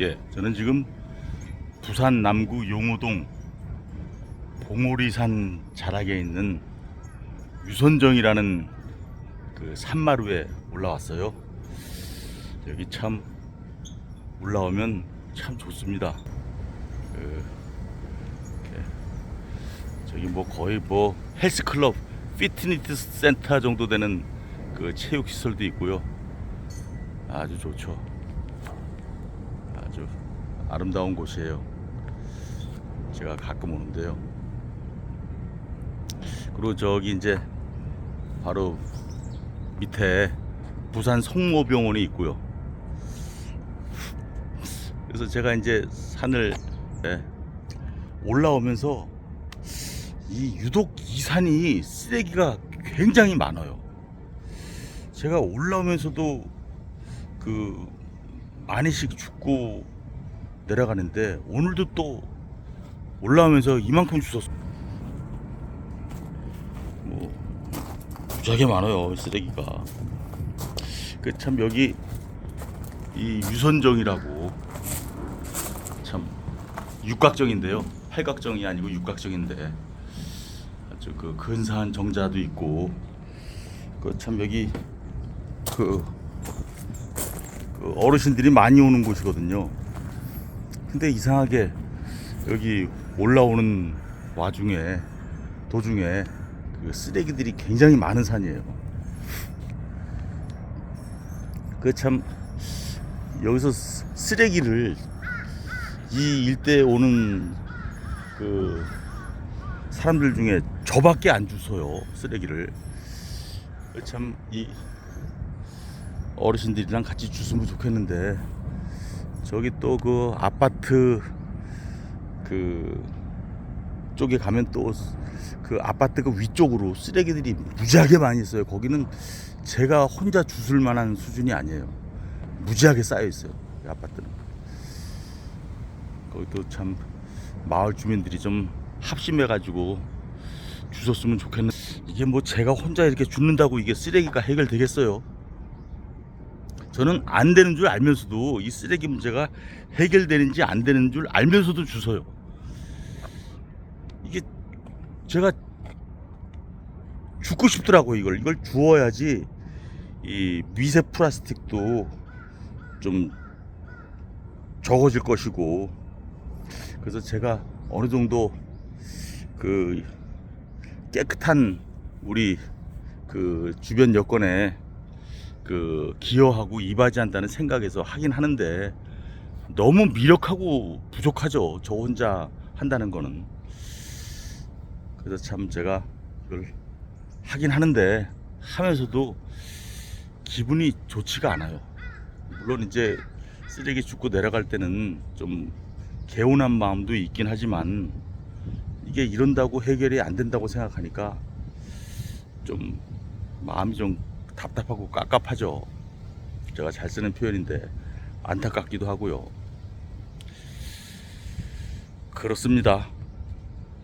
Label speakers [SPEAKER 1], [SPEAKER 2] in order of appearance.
[SPEAKER 1] 예, 저는 지금 부산 남구 용호동 봉오리산 자락에 있는 유선정이라는 그 산마루에 올라왔어요. 여기 참 올라오면 참 좋습니다. 그, 저기 뭐 거의 뭐 헬스클럽, 피트니스 센터 정도 되는 그 체육 시설도 있고요. 아주 좋죠. 아름다운 곳이에요. 제가 가끔 오는데요. 그리고 저기 이제 바로 밑에 부산 성모병원이 있고요. 그래서 제가 이제 산을 예, 올라오면서 이 유독 이 산이 쓰레기가 굉장히 많아요. 제가 올라오면서도 그 많이씩 죽고 내려가는데 오늘도 또 올라오면서 이만큼 주웠어. 뭐 무지하게 많아요 쓰레기가. 그 참 여기 이 유선정이라고 참 육각정인데요. 팔각정이 아니고 육각정인데 아주 그 근사한 정자도 있고 그 참 여기 그, 그 어르신들이 많이 오는 곳이거든요. 근데 이상하게 여기 올라오는 와중에 도중에 그 쓰레기들이 굉장히 많은 산이에요. 그 참 여기서 쓰- 쓰레기를 이 일대에 오는 그 사람들 중에 저밖에 안 주워요 쓰레기를 참 이 어르신들이랑 같이 주으면 좋겠는데 저기 또 그 아파트 그 쪽에 가면 또 그 아파트 그 위쪽으로 쓰레기들이 무지하게 많이 있어요. 거기는 제가 혼자 주술 만한 수준이 아니에요. 무지하게 쌓여 있어요. 이 아파트는. 거기도 참 마을 주민들이 좀 합심해 가지고 주셨으면 좋겠는데 이게 뭐 제가 혼자 이렇게 죽는다고 이게 쓰레기가 해결되겠어요? 저는 안 되는 줄 알면서도 이 쓰레기 문제가 해결되는지 안 되는 줄 알면서도 주서요. 이게 제가 죽고 싶더라고 이걸 이걸 주워야지 이 미세 플라스틱도 좀 적어질 것이고 그래서 제가 어느 정도 그 깨끗한 우리 그 주변 여건에 그 기여하고 이바지한다는 생각에서 하긴 하는데 너무 미력하고 부족하죠. 저 혼자 한다는 거는. 그래서 참 제가 이걸 하긴 하는데 하면서도 기분이 좋지가 않아요. 물론 이제 쓰레기 줍고 내려갈 때는 좀 개운한 마음도 있긴 하지만 이게 이런다고 해결이 안 된다고 생각하니까 좀 마음이 좀 답답하고 깝깝하죠. 제가 잘 쓰는 표현인데 안타깝기도 하고요. 그렇습니다.